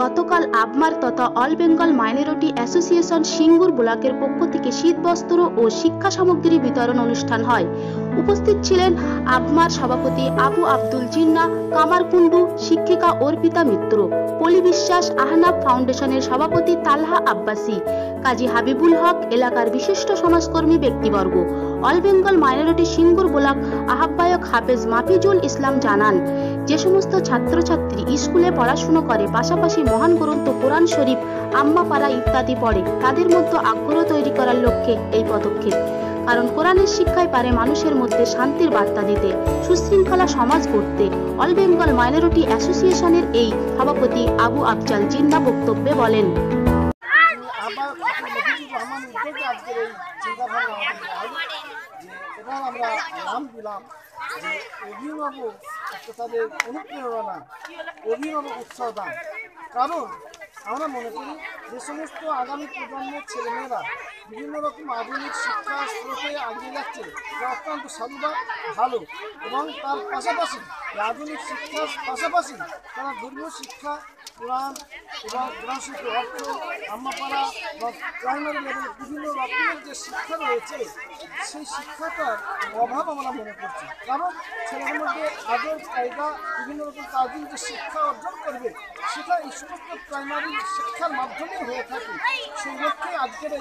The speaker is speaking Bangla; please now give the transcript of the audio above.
তথা all Bengal minority association Singur ব্লকের পক্ষ থেকে শীতবস্ত্র ও শিক্ষা সামগ্রী বিতরণ অনুষ্ঠান হয়। উপস্থিত ছিলেন আবমার সভাপতি আবু আব্দুল জিন্না কামারকুন্ডু শিক্ষিকা অর্পিতা মিত্র, পলি বিশ্বাস আহনাব ফাউন্ডেশনের সভাপতি তালহা আব্বাসী, কাজী হাবিবুল হক এলাকার বিশিষ্ট সমাজকর্মী ব্যক্তিবর্গ। All Bengal minority Singur block আহ্বায়ক হাফেজ মাফিজুল ইসলাম জানান যে সমস্ত ছাত্রছাত্রী স্কুলে পড়াশুনো করে, পাশাপাশি মহান গ্রন্থ, কোরআন শরীফ আম্মাপাড়া ইত্যাদি পড়ে, তাদের মধ্যে আগ্রহ তৈরি করার লক্ষ্যে এই পদক্ষেপ। কারণ কোরআনের শিক্ষায় পারে মানুষের মধ্যে শান্তির বার্তা দিতে, সুশৃঙ্খলা সমাজ করতে অল বেঙ্গল মাইনরিটি অ্যাসোসিয়েশনের এই সভাপতি আবু আফজাল জিন্না বক্তব্যে বলেন আমরা নাম দিলাম তাদের অনুপ্রেরণা অভিভাবক উৎসাহ দান কারণ আমরা মনে করি যে সমস্ত আগামী প্রজন্মের ছেলেমেয়েরা বিভিন্ন রকম আধুনিক শিক্ষা আগিয়ে যাচ্ছে এটা অত্যন্ত সাধুবাদ ভালো। এবং তার পাশাপাশি আধুনিক শিক্ষার পাশাপাশি তারা ধর্মীয় শিক্ষা, কোরআন এবং শিক্ষা অর্থ, আম্মাপাড়া বা প্রাইমারি লেভেল বিভিন্ন রকমের যে শিক্ষা রয়েছে, সেই শিক্ষাটার অভাব আমরা মনে করছি। কারণ ছেলেদের মধ্যে আদর কায়দা বিভিন্ন রকম কাজী যে শিক্ষা অর্জন করবে, সেটা এই সমস্ত প্রাইমারি শিক্ষার মাধ্যমে হয়ে থাকে। সেই লক্ষ্যে আজকের